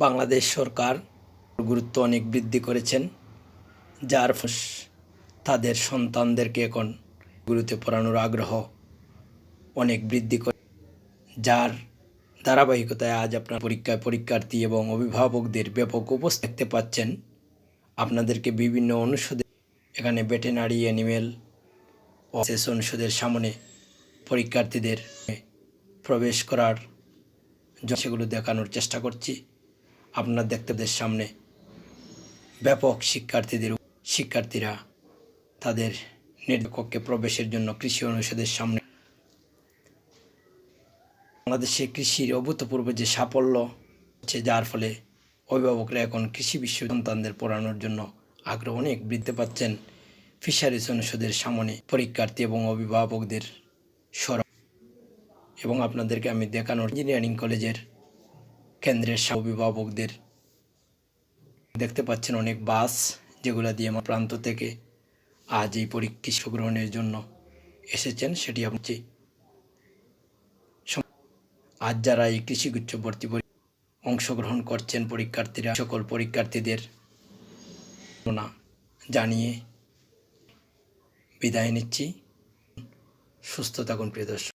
বাংলাদেশ সরকার গুরুত্ব অনেক বৃদ্ধি করেছেন, যার তাদের সন্তানদেরকে এখন গুরুতে পড়ানোর আগ্রহ অনেক বৃদ্ধি করে, যার ধারাবাহিকতায় আজ আপনার পরীক্ষায় পরীক্ষার্থী এবং অভিভাবকদের ব্যাপক উপস্থিত দেখতে পাচ্ছেন। আপনাদেরকে বিভিন্ন অনুষদে এখানে ভেটেনারি, অ্যানিমেল ও শেষ অনুষদের সামনে পরীক্ষার্থীদের প্রবেশ করার সেগুলো দেখানোর চেষ্টা করছি। আপনার দেখতেদের সামনে ব্যাপক শিক্ষার্থীদের, শিক্ষার্থীরা তাদের নিজ কক্ষে প্রবেশের জন্য কৃষি অনুষদের সামনে। বাংলাদেশে কৃষির অভূতপূর্ব যে সাফল্য হচ্ছে, যার ফলে অভিভাবকরা এখন কৃষি বিশ্ব সন্তানদের পড়ানোর জন্য আগ্রহ অনেক বৃদ্ধি পাচ্ছেন ফিশারিজ অনুষদের সামনে। পরীক্ষার্থী এবং অভিভাবকদের সর এবং আপনাদেরকে আমি দেখানোর ইঞ্জিনিয়ারিং কলেজের কেন্দ্রের অভিভাবকদের দেখতে পাচ্ছেন অনেক বাস যেগুলো দিয়ে আমার প্রান্ত থেকে আজ এই পরীক্ষা গ্রহণের জন্য এসেছেন, সেটি আপনি আজ যারা এই কৃষিগুচ্ছ ভর্তি অংশগ্রহণ করছেন পরীক্ষার্থীরা, সকল পরীক্ষার্থীদের না জানিয়ে বিদায় নিচ্ছি। সুস্থ থাকুন, প্রিয় দর্শক।